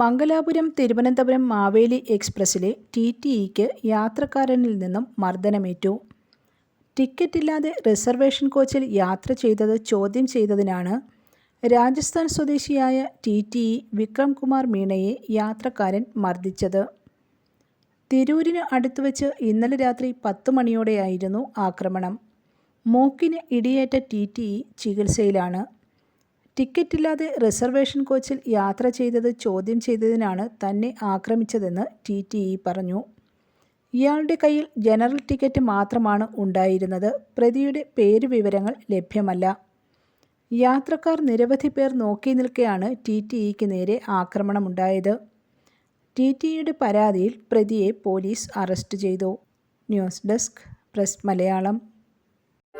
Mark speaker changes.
Speaker 1: മംഗലാപുരം തിരുവനന്തപുരം മാവേലി എക്സ്പ്രസ്സിലെ T T ഇക്ക് യാത്രക്കാരനിൽ നിന്നും മർദ്ദനമേറ്റു. ടിക്കറ്റില്ലാതെ റിസർവേഷൻ കോച്ചിൽ യാത്ര ചെയ്തത് ചോദ്യം ചെയ്തതിനാണ് രാജസ്ഥാൻ സ്വദേശിയായ T T E Vikram Kumar മീണയെ യാത്രക്കാരൻ മർദ്ദിച്ചത്. തിരൂരിന് അടുത്തുവച്ച് ഇന്നലെ രാത്രി പത്ത് മണിയോടെയായിരുന്നു ആക്രമണം. മൂക്കിന് ഇടിയേറ്റ ടി ടി ഇ ചികിത്സയിലാണ്. ടിക്കറ്റില്ലാതെ റിസർവേഷൻ കോച്ചിൽ യാത്ര ചെയ്തത് ചോദ്യം ചെയ്തതിനാണ് തന്നെ ആക്രമിച്ചതെന്ന് ടി ടി ഇ പറഞ്ഞു. ഇയാളുടെ കയ്യിൽ ജനറൽ ടിക്കറ്റ് മാത്രമാണ് ഉണ്ടായിരുന്നത്. പ്രതിയുടെ പേര് വിവരങ്ങൾ ലഭ്യമല്ല. യാത്രക്കാർ നിരവധി പേർ നോക്കി നിൽക്കെയാണ് ടി ടി ഇക്ക് നേരെ ആക്രമണമുണ്ടായത്. ടി ടി ഇയുടെ പരാതിയിൽ പ്രതിയെ പോലീസ് അറസ്റ്റ് ചെയ്തു. News desk press Malayalam.